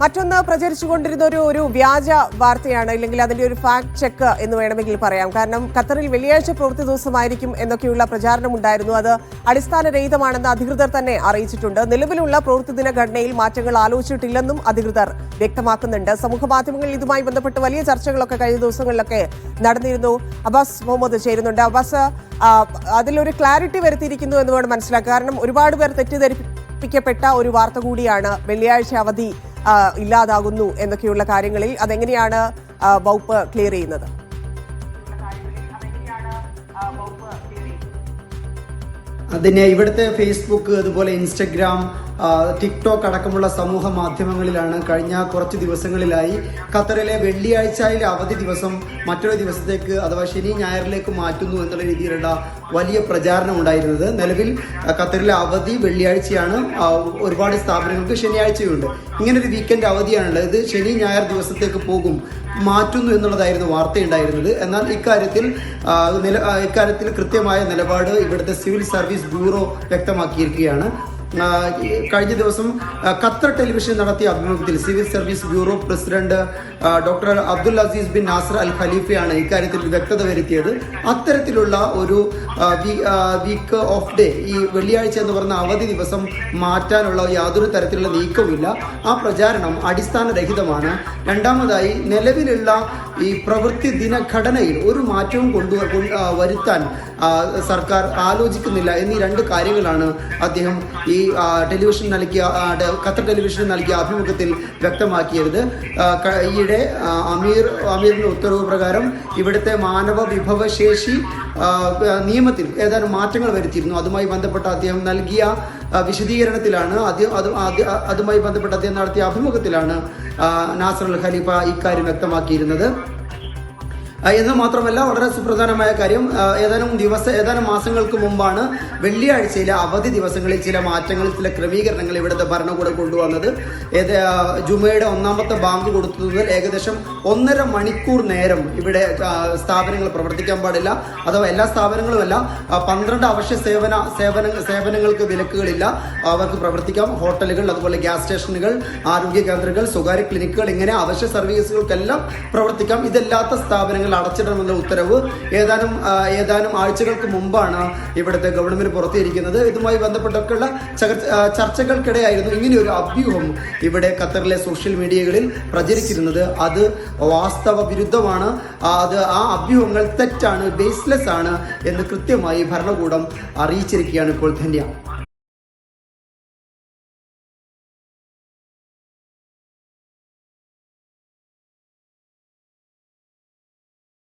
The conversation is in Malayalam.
മറ്റൊന്ന് പ്രചരിച്ചുകൊണ്ടിരുന്ന ഒരു ഒരു വ്യാജ വാർത്തയാണ് ഇല്ലെങ്കിൽ അതിന്റെ ഒരു ഫാക്ട് ചെക്ക് എന്ന് വേണമെങ്കിൽ പറയാം. കാരണം ഖത്തറിൽ വെള്ളിയാഴ്ച പ്രവൃത്തി ദിവസമായിരിക്കും എന്നൊക്കെയുള്ള പ്രചാരണം ഉണ്ടായിരുന്നു. അത് അടിസ്ഥാനരഹിതമാണെന്ന് അധികൃതർ തന്നെ അറിയിച്ചിട്ടുണ്ട്. നിലവിലുള്ള പ്രവൃത്തി ദിന ഘടനയിൽ മാറ്റങ്ങൾ ആലോചിച്ചിട്ടില്ലെന്നും അധികൃതർ വ്യക്തമാക്കുന്നുണ്ട്. സമൂഹ മാധ്യമങ്ങളിൽ ഇതുമായി ബന്ധപ്പെട്ട് വലിയ ചർച്ചകളൊക്കെ കഴിഞ്ഞ ദിവസങ്ങളിലൊക്കെ നടന്നിരുന്നു. അബ്ബാസ് മുഹമ്മദ് ചേരുന്നുണ്ട്. അബ്ബാസ് ആ, അതിലൊരു ക്ലാരിറ്റി വരുത്തിയിരിക്കുന്നു എന്ന് വേണം മനസ്സിലാക്കുക കാരണം ഒരുപാട് പേർ തെറ്റിദ്ധരിപ്പിക്കപ്പെട്ട ഒരു വാർത്ത കൂടിയാണ് വെള്ളിയാഴ്ച അവധി ഇല്ലാതാകുന്നു എന്നൊക്കെയുള്ള കാര്യങ്ങളിൽ അതെങ്ങനെയാണ് വകുപ്പ് ക്ലിയർ ചെയ്യുന്നത്? അതിനെ ഇവിടുത്തെ ഫേസ്ബുക്ക് അതുപോലെ ഇൻസ്റ്റഗ്രാം ടിക്ടോക്ക് അടക്കമുള്ള സമൂഹ മാധ്യമങ്ങളിലാണ് കഴിഞ്ഞ കുറച്ച് ദിവസങ്ങളിലായി ഖത്തറിലെ വെള്ളിയാഴ്ചയിലെ അവധി ദിവസം മറ്റൊരു ദിവസത്തേക്ക് അഥവാ ശനി ഞായറിലേക്ക് മാറ്റുന്നു എന്നുള്ള രീതിയിലുള്ള വലിയ പ്രചാരണം ഉണ്ടായിരുന്നത്. നിലവിൽ ഖത്തറിലെ അവധി വെള്ളിയാഴ്ചയാണ്. ഒരുപാട് സ്ഥാപനങ്ങൾക്ക് ശനിയാഴ്ചയുണ്ട്. ഇങ്ങനൊരു വീക്കെൻഡ് അവധിയാണുള്ളത്. ഇത് ശനി ഞായർ ദിവസത്തേക്ക് പോകും. മാറ്റുന്നു എന്നുള്ളതായിരുന്നു വാർത്തയുണ്ടായിരുന്നത്. എന്നാൽ ഇക്കാര്യത്തിൽ ഇക്കാര്യത്തിൽ കൃത്യമായ നിലപാട് ഇവിടുത്തെ സിവിൽ സർവീസ് ബ്യൂറോ വ്യക്തമാക്കിയിരിക്കുകയാണ്. കഴിഞ്ഞ ദിവസം ഖത്തർ ടെലിവിഷൻ നടത്തിയ അഭിമുഖത്തിൽ civil service bureau president doctor Abdul Aziz bin Nasser Al ഖലീഫയാണ് ഇക്കാര്യത്തിൽ വ്യക്തത വരുത്തിയത്. അത്തരത്തിലുള്ള ഒരു വീക്ക് ഓഫ് ഡേ ഈ വെള്ളിയാഴ്ച എന്ന് പറഞ്ഞ അവധി ദിവസം മാറ്റാനുള്ള യാതൊരു തരത്തിലുള്ള നീക്കവുമില്ല. ആ പ്രചാരണം അടിസ്ഥാനരഹിതമാണ്. രണ്ടാമതായി നിലവിലുള്ള ഈ പ്രവൃത്തി ദിനഘടനയിൽ ഒരു മാറ്റവും കൊണ്ടു വരുത്താൻ സർക്കാർ ആലോചിക്കുന്നില്ല എന്നീ രണ്ട് കാര്യങ്ങളാണ് അദ്ദേഹം ഈ ടെലിവിഷൻ നൽകിയ ഖത്തർ ടെലിവിഷന് നൽകിയ അഭിമുഖത്തിൽ വ്യക്തമാക്കിയത്. ഈയിടെ അമീർ അമീറിന്റെ ഉത്തരവ് പ്രകാരം ഇവിടുത്തെ മാനവ വിഭവശേഷി നിയമത്തിൽ ഏതാനും മാറ്റങ്ങൾ വരുത്തിയിരുന്നു. അതുമായി ബന്ധപ്പെട്ട അദ്ദേഹം നൽകിയ വിശദീകരണത്തിലാണ്. ആദ്യം അത് അതുമായി ബന്ധപ്പെട്ട് അദ്ദേഹം നടത്തിയ അഭിമുഖത്തിലാണ് നാസറുൽ ഖലീഫ ഇക്കാര്യം വ്യക്തമാക്കിയിരുന്നത്. എന്ന് മാത്രമല്ല വളരെ സുപ്രധാനമായ കാര്യം ഏതാനും ദിവസ ഏതാനും മാസങ്ങൾക്ക് മുമ്പാണ് വെള്ളിയാഴ്ചയിലെ അവധി ദിവസങ്ങളിൽ ചില മാറ്റങ്ങൾ ചില ക്രമീകരണങ്ങൾ ഇവിടുത്തെ ഭരണകൂടം കൊണ്ടുവന്നത്. ഏത് ജുമയുടെ ഒന്നാമത്തെ ബാങ്ക് കൊടുത്തത് ഏകദേശം ഒന്നര മണിക്കൂർ നേരം ഇവിടെ സ്ഥാപനങ്ങൾ പ്രവർത്തിക്കാൻ പാടില്ല. അഥവാ എല്ലാ സ്ഥാപനങ്ങളുമല്ല പന്ത്രണ്ട് അവശ്യ സേവന സേവന സേവനങ്ങൾക്ക് വിലക്കുകളില്ല. അവർക്ക് പ്രവർത്തിക്കാം. ഹോട്ടലുകൾ അതുപോലെ ഗ്യാസ് സ്റ്റേഷനുകൾ ആരോഗ്യ കേന്ദ്രങ്ങൾ സ്വകാര്യ ക്ലിനിക്കുകൾ ഇങ്ങനെ അവശ്യ സർവീസുകൾക്കെല്ലാം പ്രവർത്തിക്കാം. ഇതല്ലാത്ത സ്ഥാപനങ്ങൾ അടച്ചിടണമെന്ന ഉത്തരവ് ഏതാനും ഏതാനും ആഴ്ചകൾക്ക് മുമ്പാണ് ഇവിടുത്തെ ഗവൺമെന്റ് പുറത്തിരിക്കുന്നത്. ഇതുമായി ബന്ധപ്പെട്ടൊക്കെയുള്ള ചർച്ചകൾക്കിടെയായിരുന്നു ഇങ്ങനെയൊരു അഭ്യൂഹം ഇവിടെ ഖത്തറിലെ സോഷ്യൽ മീഡിയകളിൽ പ്രചരിച്ചിരുന്നത്. അത് വാസ്തവ വിരുദ്ധമാണ് അത് ആ അഭ്യൂഹങ്ങൾ തെറ്റാണ് ബേസ്ലെസ് ആണ് എന്ന് കൃത്യമായി ഭരണകൂടം അറിയിച്ചിരിക്കുകയാണ് ഇപ്പോൾ ധന്യ.